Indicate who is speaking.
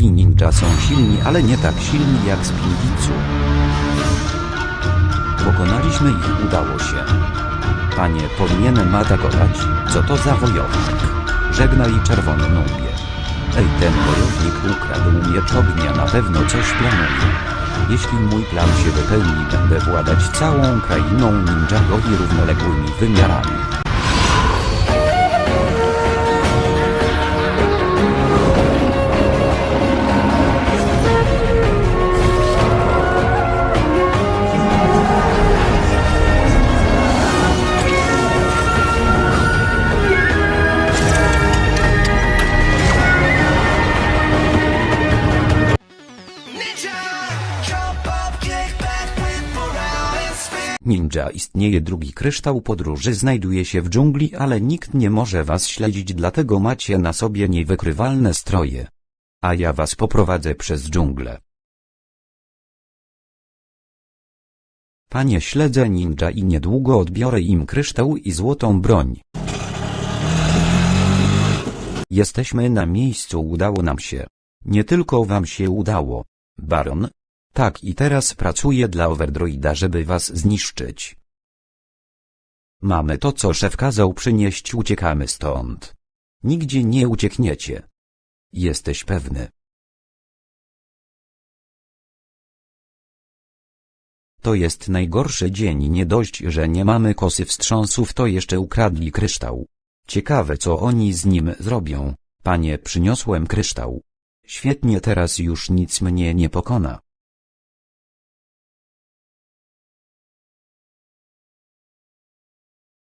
Speaker 1: Jeśli ninja są silni, ale nie tak silni jak z Pingicu. Pokonaliśmy ich, udało się. Panie, powinienem atakować, co to za wojownik? Żegnaj czerwony nubie. Ej, ten wojownik ukradł miecz ognia, na pewno coś planuje. Jeśli mój plan się wypełni, będę władać całą krainą ninjago i równoległymi wymiarami.
Speaker 2: Ninja
Speaker 1: istnieje drugi kryształ podróży znajduje się w dżungli, ale nikt nie może was śledzić, dlatego macie na sobie niewykrywalne stroje. A ja was poprowadzę przez dżunglę. Panie śledzę ninja i niedługo odbiorę im kryształ i złotą broń. Jesteśmy na miejscu, udało nam się. Nie tylko wam się udało. Baron? Tak i teraz pracuję dla Overdroida, żeby was zniszczyć. Mamy to, co szef kazał przynieść, uciekamy stąd. Nigdzie nie uciekniecie. Jesteś pewny. To jest najgorszy dzień, nie dość, że nie mamy kosy wstrząsów, to jeszcze ukradli kryształ. Ciekawe, co oni z nim zrobią. Panie, przyniosłem kryształ. Świetnie, teraz już nic mnie nie pokona.